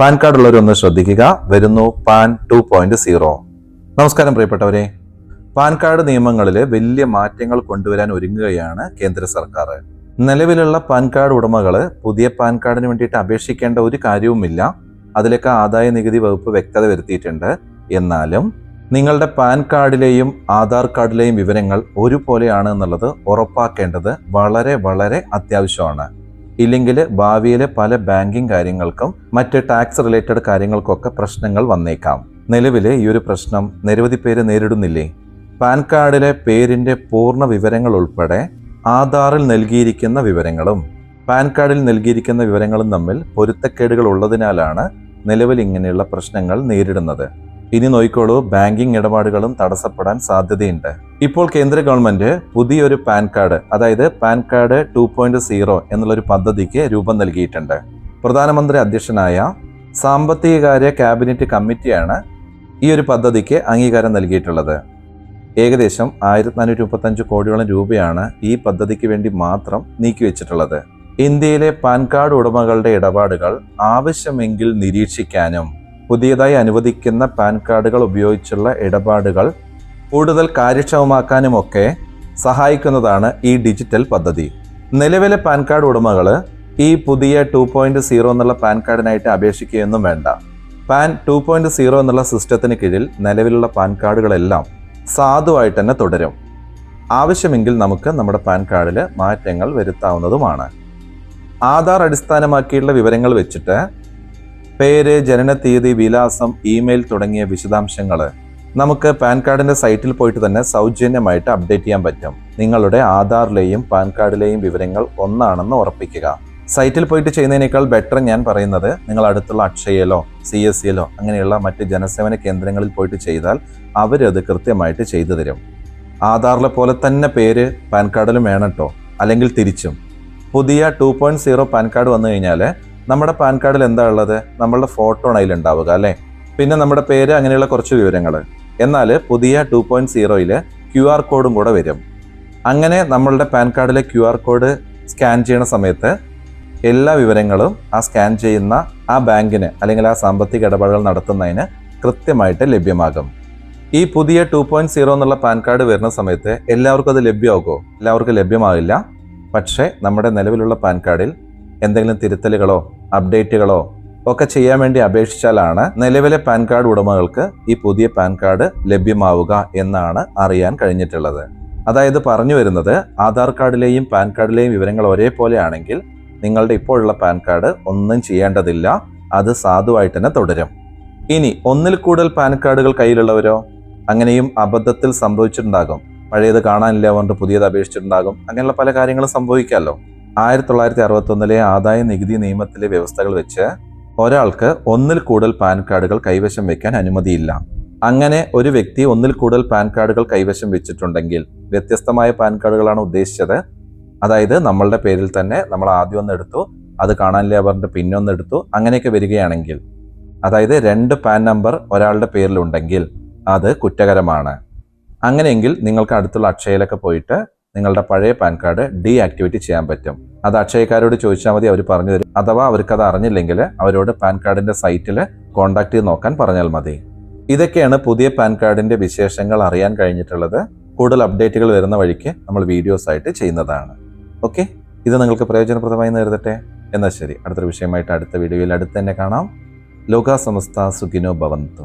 Pan card ഉള്ളവരൊന്ന് ശ്രദ്ധിക്കുക. വരുന്നു pan to point zero. നമസ്കാരം പ്രിയപ്പെട്ടവരെ. പാൻ കാർഡ് നിയമങ്ങളിൽ വലിയ മാറ്റങ്ങൾ കൊണ്ടുവരാൻ ഒരുങ്ങുകയാണ് കേന്ദ്ര സർക്കാർ. നിലവിലുള്ള പാൻ കാർഡ് ഉടമകൾ പുതിയ പാൻ കാർഡിന് വേണ്ടിയിട്ട് അപേക്ഷിക്കേണ്ട ഒരു കാര്യവുമില്ല. അതിലൊക്കെ ആദായ നികുതി വകുപ്പ് വ്യക്തത വരുത്തിയിട്ടുണ്ട്. എന്നാലും നിങ്ങളുടെ പാൻ കാർഡിലെയും ആധാർ കാർഡിലെയും വിവരങ്ങൾ ഒരുപോലെയാണ് എന്നുള്ളത് ഉറപ്പാക്കേണ്ടത് വളരെ വളരെ അത്യാവശ്യമാണ്. ഇല്ലെങ്കിൽ ഭാവിയിലെ പല ബാങ്കിങ് കാര്യങ്ങൾക്കും മറ്റ് ടാക്സ് റിലേറ്റഡ് കാര്യങ്ങൾക്കൊക്കെ പ്രശ്നങ്ങൾ വന്നേക്കാം. നിലവിലെ ഈ ഒരു പ്രശ്നം നിരവധി പേര് നേരിടുന്നില്ലേ? പാൻ കാർഡിലെ പേരിന്റെ പൂർണ വിവരങ്ങൾ ഉൾപ്പെടെ ആധാറിൽ നൽകിയിരിക്കുന്ന വിവരങ്ങളും പാൻ കാർഡിൽ നൽകിയിരിക്കുന്ന വിവരങ്ങളും തമ്മിൽ പൊരുത്തക്കേടുകൾ ഉള്ളതിനാലാണ് നിലവിൽ ഇങ്ങനെയുള്ള പ്രശ്നങ്ങൾ നേരിടുന്നത്. ഇനി നോയിക്കോളൂ ബാങ്കിംഗ് ഇടപാടുകളും തടസ്സപ്പെടാൻ സാധ്യതയുണ്ട്. ഇപ്പോൾ കേന്ദ്ര ഗവൺമെന്റ് പുതിയൊരു പാൻ കാർഡ് അതായത് PAN card two point zero എന്നുള്ളൊരു പദ്ധതിക്ക് രൂപം നൽകിയിട്ടുണ്ട്. പ്രധാനമന്ത്രി അധ്യക്ഷനായ സാമ്പത്തിക കാര്യ ക്യാബിനറ്റ് കമ്മിറ്റിയാണ് ഈ ഒരു പദ്ധതിക്ക് അംഗീകാരം നൽകിയിട്ടുള്ളത്. ഏകദേശം ആയിരത്തി നാനൂറ്റി മുപ്പത്തഞ്ച് കോടിയോളം രൂപയാണ് ഈ പദ്ധതിക്ക് വേണ്ടി മാത്രം നീക്കിവെച്ചിട്ടുള്ളത്. ഇന്ത്യയിലെ പാൻ കാർഡ് ഉടമകളുടെ ഇടപാടുകൾ ആവശ്യമെങ്കിൽ നിരീക്ഷിക്കാനും പുതിയതായി അനുവദിക്കുന്ന പാൻ കാർഡുകൾ ഉപയോഗിച്ചുള്ള ഇടപാടുകൾ കൂടുതൽ കാര്യക്ഷമമാക്കാനുമൊക്കെ സഹായിക്കുന്നതാണ് ഈ ഡിജിറ്റൽ പദ്ധതി. നിലവിലെ പാൻ കാർഡ് ഉടമകൾ ഈ പുതിയ ടു പോയിന്റ് സീറോ എന്നുള്ള പാൻ കാർഡിനായിട്ട് അപേക്ഷിക്കുകയൊന്നും വേണ്ട. പാൻ ടു പോയിന്റ് സീറോ എന്നുള്ള സിസ്റ്റത്തിന് കീഴിൽ നിലവിലുള്ള പാൻ കാർഡുകളെല്ലാം സാധുവായിട്ട് തന്നെ തുടരും. ആവശ്യമെങ്കിൽ നമുക്ക് നമ്മുടെ പാൻ കാർഡിൽ മാറ്റങ്ങൾ വരുത്താവുന്നതുമാണ്. ആധാർ അടിസ്ഥാനമാക്കിയുള്ള വിവരങ്ങൾ വെച്ചിട്ട് പേര് ജനനത്തീയതി വിലാസം ഇമെയിൽ തുടങ്ങിയ വിശദാംശങ്ങൾ നമുക്ക് പാൻ കാർഡിന്റെ സൈറ്റിൽ പോയിട്ട് തന്നെ സൗജന്യമായിട്ട് അപ്ഡേറ്റ് ചെയ്യാൻ പറ്റും. നിങ്ങളുടെ ആധാറിലെയും പാൻ കാർഡിലെയും വിവരങ്ങൾ ഒന്നാണെന്ന് ഉറപ്പിക്കുക. സൈറ്റിൽ പോയിട്ട് ചെയ്യുന്നതിനേക്കാൾ ബെറ്റർ ഞാൻ പറയുന്നത് നിങ്ങൾ അടുത്തുള്ള അക്ഷയയിലോ സി എസ് സിയിലോ അങ്ങനെയുള്ള മറ്റ് ജനസേവന കേന്ദ്രങ്ങളിൽ പോയിട്ട് ചെയ്താൽ അവരത് കൃത്യമായിട്ട് ചെയ്തു തരും. ആധാറിലെ പോലെ തന്നെ പേര് പാൻ കാർഡിലും വേണം കേട്ടോ അല്ലെങ്കിൽ തിരിച്ചും. പുതിയ two point zero PAN card വന്നു കഴിഞ്ഞാൽ നമ്മുടെ പാൻ കാർഡിൽ എന്താ ഉള്ളത്? നമ്മളുടെ ഫോട്ടോ ആണ് അതിലുണ്ടാവുക അല്ലേ? പിന്നെ നമ്മുടെ പേര് അങ്ങനെയുള്ള കുറച്ച് വിവരങ്ങൾ എന്നാൽ പുതിയ ടു പോയിന്റ് സീറോയിൽ ക്യു ആർ കോഡും കൂടെ വരും. അങ്ങനെ നമ്മളുടെ പാൻ കാർഡിലെ ക്യു ആർ കോഡ് സ്കാൻ ചെയ്യുന്ന സമയത്ത് എല്ലാ വിവരങ്ങളും ആ സ്കാൻ ചെയ്യുന്ന ആ ബാങ്കിന് അല്ലെങ്കിൽ ആ സാമ്പത്തിക ഇടപാടുകൾ നടത്തുന്നതിന് കൃത്യമായിട്ട് ലഭ്യമാകും. ഈ പുതിയ ടു പോയിന്റ് സീറോ എന്നുള്ള പാൻ കാർഡ് വരുന്ന സമയത്ത് എല്ലാവർക്കും അത് ലഭ്യമാകുമോ എല്ലാവർക്കും ലഭ്യമാകില്ല പക്ഷേ നമ്മുടെ നിലവിലുള്ള പാൻ കാർഡിൽ എന്തെങ്കിലും തിരുത്തലുകളോ അപ്ഡേറ്റുകളോ ഒക്കെ ചെയ്യാൻ വേണ്ടി അപേക്ഷിച്ചാലാണ് നിലവിലെ പാൻ കാർഡ് ഉടമകൾക്ക് ഈ പുതിയ പാൻ കാർഡ് ലഭ്യമാവുക എന്നാണ് അറിയാൻ കഴിഞ്ഞിട്ടുള്ളത്. അതായത് പറഞ്ഞു വരുന്നത് ആധാർ കാർഡിലെയും പാൻ കാർഡിലെയും വിവരങ്ങൾ ഒരേപോലെ ആണെങ്കിൽ നിങ്ങളുടെ ഇപ്പോഴുള്ള പാൻ കാർഡ് ഒന്നും ചെയ്യേണ്ടതില്ല. അത് സാധുവായിട്ട് തന്നെ തുടരും. ഇനി ഒന്നിൽ കൂടുതൽ പാൻ കാർഡുകൾ കയ്യിലുള്ളവരോ? അങ്ങനെയും അബദ്ധത്തിൽ സംഭവിച്ചിട്ടുണ്ടാകും. പഴയത് കാണാനില്ല പറഞ്ഞിട്ട് പുതിയത് അപേക്ഷിച്ചിട്ടുണ്ടാകും. അങ്ങനെയുള്ള പല കാര്യങ്ങളും സംഭവിക്കാമല്ലോ. ആയിരത്തി തൊള്ളായിരത്തി അറുപത്തൊന്നിലെ ആദായ നികുതി നിയമത്തിലെ വ്യവസ്ഥകൾ വെച്ച് ഒരാൾക്ക് ഒന്നിൽ കൂടുതൽ പാൻ കാർഡുകൾ കൈവശം വെക്കാൻ അനുമതിയില്ല. അങ്ങനെ ഒരു വ്യക്തി ഒന്നിൽ കൂടുതൽ പാൻ കാർഡുകൾ കൈവശം വെച്ചിട്ടുണ്ടെങ്കിൽ വ്യത്യസ്തമായ പാൻ കാർഡുകളാണ് ഉദ്ദേശിച്ചത്. അതായത് നമ്മളുടെ പേരിൽ തന്നെ നമ്മൾ ആദ്യം ഒന്ന് എടുത്തു അത് കാണാനില്ല ലേബറിന്റെ പിന്നൊന്നെടുത്തു അങ്ങനെയൊക്കെ വരികയാണെങ്കിൽ. അതായത് രണ്ട് പാൻ നമ്പർ ഒരാളുടെ പേരിലുണ്ടെങ്കിൽ അത് കുറ്റകരമാണ്. അങ്ങനെയെങ്കിൽ നിങ്ങൾക്ക് അടുത്തുള്ള അക്ഷയയിലൊക്കെ പോയിട്ട് നിങ്ങളുടെ പഴയ പാൻ കാർഡ് ഡീ ആക്ടിവേറ്റ് ചെയ്യാൻ പറ്റും. അത് അക്ഷയക്കാരോട് ചോദിച്ചാൽ മതി അവർ പറഞ്ഞു തരും. അഥവാ അവർക്ക് അത് അറിഞ്ഞില്ലെങ്കിൽ അവരോട് പാൻ കാർഡിന്റെ സൈറ്റിൽ കോൺടാക്ട് ചെയ്ത് നോക്കാൻ പറഞ്ഞാൽ മതി. ഇതൊക്കെയാണ് പുതിയ പാൻ കാർഡിന്റെ വിശേഷങ്ങൾ അറിയാൻ കഴിഞ്ഞിട്ടുള്ളത്. കൂടുതൽ അപ്ഡേറ്റുകൾ വരുന്ന വഴിക്ക് നമ്മൾ വീഡിയോസ് ആയിട്ട് ചെയ്യുന്നതാണ്. ഓക്കെ? ഇത് നിങ്ങൾക്ക് പ്രയോജനപ്രദമായി നേരിടട്ടെ എന്നാൽ ശരി. അടുത്തൊരു വിഷയമായിട്ട് അടുത്ത വീഡിയോയിൽ അടുത്ത് തന്നെ കാണാം. ലോകാ സമസ്ത സുഖിനോ ഭവന്തു.